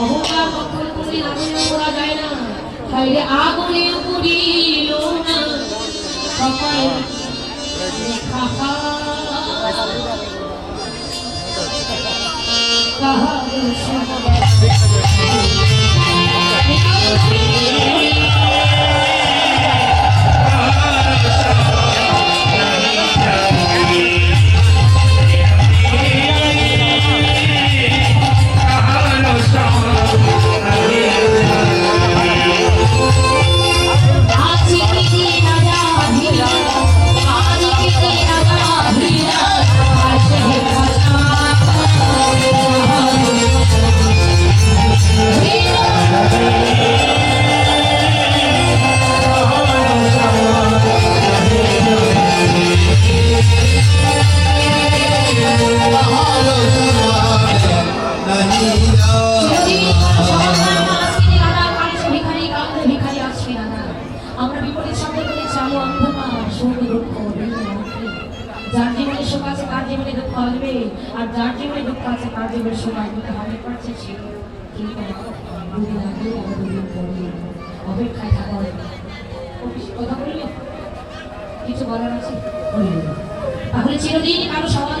অহংকার কখনো কোনদিন আগুনে পোড়া যায় না। তাইলে আগুনে পুড়িল না। লেখা কাহার আমরা বিপরীত শব্দ বলে চালু অন্ধকার সুখ দুঃখ যার জীবনে সুখ আছে, তার জীবনে দুঃখ আসবে। আর যার জীবনে দুঃখ আছে, তার জীবনে সুখ আসবে। হবে পারছে সে অপেক্ষায় কিছু বলার আছে। তাহলে চিরদিন কারও সওয়াল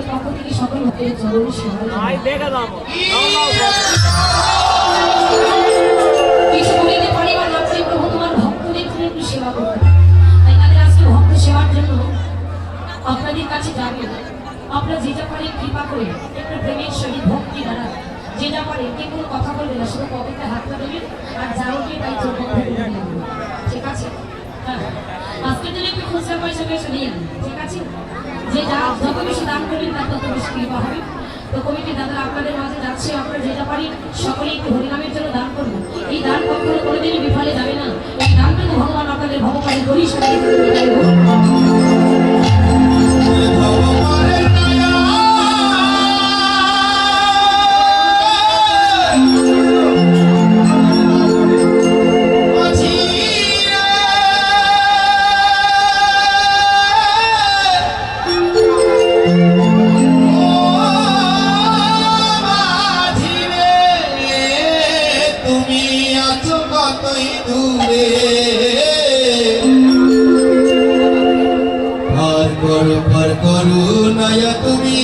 ঠাকুরের পক্ষ থেকে সকল ভক্তের চরণে কিছু করিতে পারিবার না পারি প্রভু তোমার ভক্তদের তুমি একটু সেবা তাই তাদের আজকে ভক্ত সেবার জন্য আপনাদের কাছে যাবে। আপনারা যে যা পারে কৃপা করে একটু প্রেমের সহিত ভক্তি দ্বারা যে যা পারে কে কোনো কথা বলবে না শুধু পকেটে হাতটা দেবেন আর যা উঠবে তাই চোখ বন্ধ করে নেবেন। ঠিক আছে হ্যাঁ আজকের দিনে একটু পয়সা পয়সা নিয়ে ঠিক আছে? যে যা যত বেশি দান করবেন, তার তত বেশি কৃপা হবে। তো কমিটি দাদা আপনাদের মাঝে যাচ্ছে, আপনারা যেটা পারি সকলেই একটু হরিনামের জন্য দান করব এই দান কখনো কোনোদিনই বিফলে যাবে না। এই ভগবান আপনাদের ভগবানের পরিষেবা তুমি আছো কতই দূরে। ভর করো ভর করো নয়া তুমি।